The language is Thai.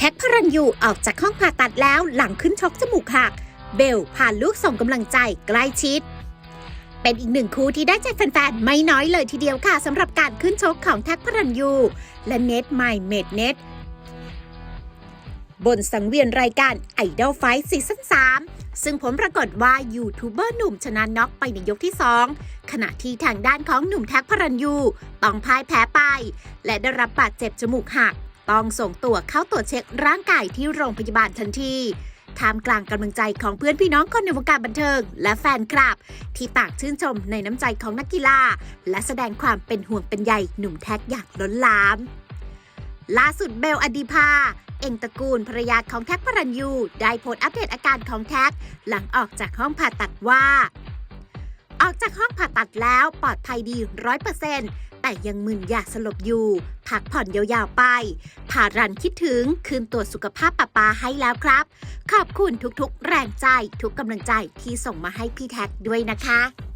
แท็กพระรันยูออกจากห้องผ่าตัดแล้วหลังขึ้นชกจมูกหัก เบลพาลูกส่งกำลังใจใกล้ชิด เป็นอีกหนึ่งคู่ที่ได้ใจแฟนๆ ไม่น้อยเลยทีเดียวค่ะสำหรับการขึ้นชกของแท็กพระรันยูและเน็ตไมเมดเน็ตบนสังเวียนรายการไอดอลไฟซีซั่น3ซึ่งผลปรากฏว่ายูทูบเบอร์หนุ่มชนะน็อกไปในยกที่ 2 ขณะที่ทางด้านของหนุ่มแท็กพระรันยูต้องพ่ายแพ้ไป และได้รับบาดเจ็บจมูกหัก ต้องส่งตัวเข้าตรวจเช็คร่างกายที่โรงพยาบาลทันทีท่ามกลางกำลังใจของเพื่อนพี่น้องคนในวงการบันเทิง และแฟนคลับ ที่ต่างชื่นชมในน้ำใจของนักกีฬา และแสดงความเป็นห่วงเป็นใยหนุ่มแท็กอย่างล้นหลาม ล่าสุดเบลอดีภาเองตระกูลภรรยาของแท็กพระรันยู ได้โพสต์อัปเดตอาการของแท็ก หลังออกจากห้องผ่าตัดว่า ออกจากห้องผ่าตัดแล้วปลอดภัยดีร้อยเปอร์เซ็นต์ แต่ยังมึนยากสลบอยู่ พักผ่อนยาวๆไปผ่ารันคิดถึงคืนตรวจสุขภาพป้าปาให้แล้วครับ ขอบคุณทุกๆ แรงใจทุกกำลังใจที่ส่งมาให้พี่แท็กด้วยนะคะ